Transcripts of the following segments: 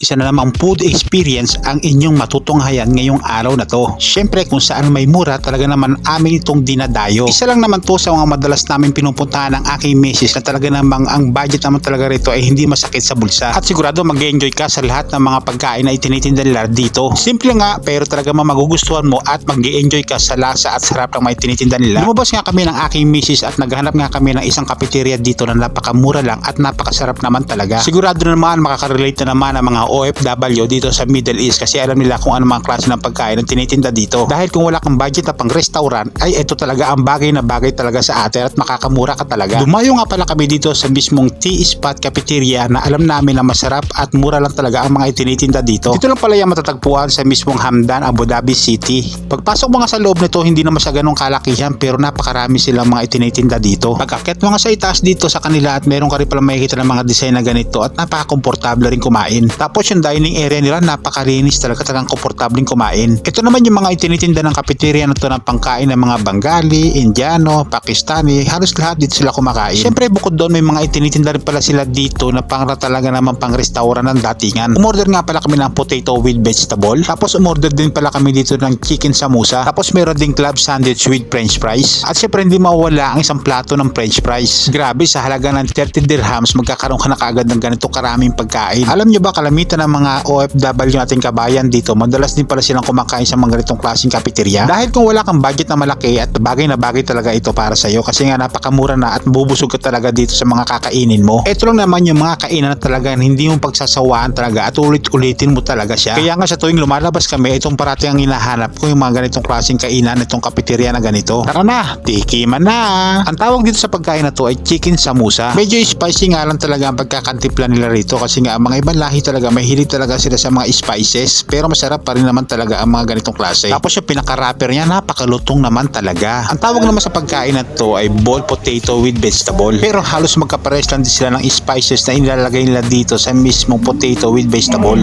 isa na namang food experience ang inyong matutunghayan ngayong araw na to. Siyempre kung saan may mura talaga naman amin itong dinadayo. Isa lang naman to sa mga madalas namin pinupuntahan ng aking misis na talaga namang ang budget naman talaga rito ay hindi masakit sa bulsa. At sigurado mag-enjoy ka sa lahat ng mga pagkain na itinitinda nila dito. Simple nga pero talaga naman magugustuhan mo at mag-enjoy ka sa lasa at sarap ng mga itinitinda nila. Lumabas nga kami ng aking misis at naghanap nga kami ng isang cafeteria dito na napakamura lang at napakasarap naman talaga. Sigurado naman makaka-relate na naman ang mga OFW dito sa Middle East kasi alam nila kung ano mga klase ng pagkain ang tinitinda dito. Dahil kung wala kang budget na pang restaurant ay ito talaga ang bagay na bagay talaga sa atin at makakamura ka talaga. Dumayo nga pala kami dito sa mismong tea spot cafeteria na alam namin na masarap at mura lang talaga ang mga itinitinda dito. Dito lang pala yung matatagpuan sa mismong Hamdan, Abu Dhabi City. Pagpasok mo nga sa loob nito hindi naman siya ganong kalakihan pero napakarami silang mga itinitinda dito. Pag-akit mo nga sa itaas dito sa kanila at meron ka rin pala makikita ng mga design na ganito at napaka-komportable rin kumain. Tapos yung dining area nila napakalinis talaga talagang komportabling kumain. Ito naman yung mga itinitinda ng cafeteria na to ng pangkain ng mga Bengali, Indiano, Pakistani, halos lahat dito sila kumakain. Siyempre bukod doon may mga itinitinda rin pala sila dito na pang talaga naman pang restaurant ng datingan. Umorder nga pala kami ng potato with vegetable. Tapos umorder din pala kami dito ng chicken samosa. Tapos meron ding club sandwich with french fries. At syempre hindi mawala ang isang plato ng french fries. Grabe sa halaga ng 30 dirhams magkakaroon ka na kaagad ng ganito karaming pagkain. Alam nyo ba kalamitan ng mga OFW nating kabayan dito madalas din pala silang kumakain sa mga ganitong klaseng cafeteria. Dahil kung wala kang budget na malaki at bagay na bagay talaga ito para sa iyo kasi nga napakamura na at bubusog ka talaga dito sa mga kakainin mo. Ito lang naman yung mga kainan na talaga hindi mo pagsasawaan talaga at ulit-ulitin mo talaga siya. Kaya nga sa tuwing lumalabas kami itong parati ang hinahanap ko yung mga ganitong klaseng kainan itong cafeteria na ganito. Tara na, tikiman na! Ang tawag dito sa pagkain na to ay chicken samosa. Medyo spicy nga lang talaga ang pagkakantimpla nila rito kasi nga ang mga ibang lahi talaga mahilig talaga sila sa mga spices pero masarap pa rin naman talaga ang mga ganitong klase. Tapos yung pinaka-wrapper niya napakalutong naman talaga. Ang tawag naman sa pagkain na to ay boiled potato with vegetable. Pero halos magkapares lang din sila ng spices na inilalagay nila dito sa mismong potato with vegetable.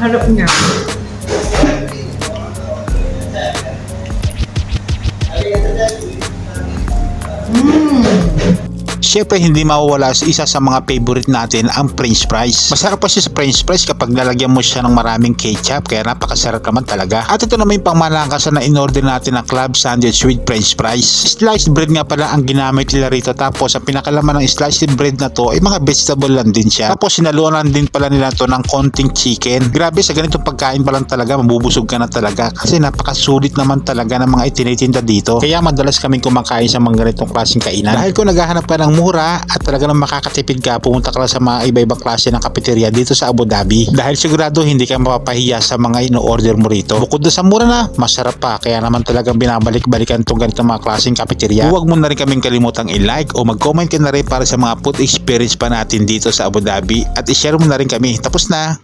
Harap niya. Siyempre hindi mawawala sa isa sa mga favorite natin ang french fries. Masarap pa siya sa french fries kapag lalagyan mo siya ng maraming ketchup kaya napakasarap naman talaga. At ito naman yung pangmalangkasan na in-order natin na club sandwich with french fries. Sliced bread nga pala ang ginamit nila rito tapos ang pinakalaman ng sliced bread na to ay mga vegetable lang din siya. Tapos sinaluan din pala nila to ng konting chicken. Grabe sa ganitong pagkain pa lang talaga mabubusog ka na talaga kasi napakasulit naman talaga ng mga itinitinda dito. Kaya madalas kaming kumakain sa mga ganitong klaseng kainan. Dahil kung naghahanap ka ng mura at talaga nang makakatipid ka, pumunta ka lang sa mga iba-ibang klase ng cafeteria dito sa Abu Dhabi. Dahil sigurado hindi ka mapapahiya sa mga ino-order mo rito. Bukod sa mura na, masarap pa. Kaya naman talagang binabalik-balikan itong ganitong mga klaseng cafeteria. Huwag mo na rin kaming kalimutang i-like o mag-comment ka na rin para sa mga food experience pa natin dito sa Abu Dhabi at i-share mo na rin kami. Tapos na!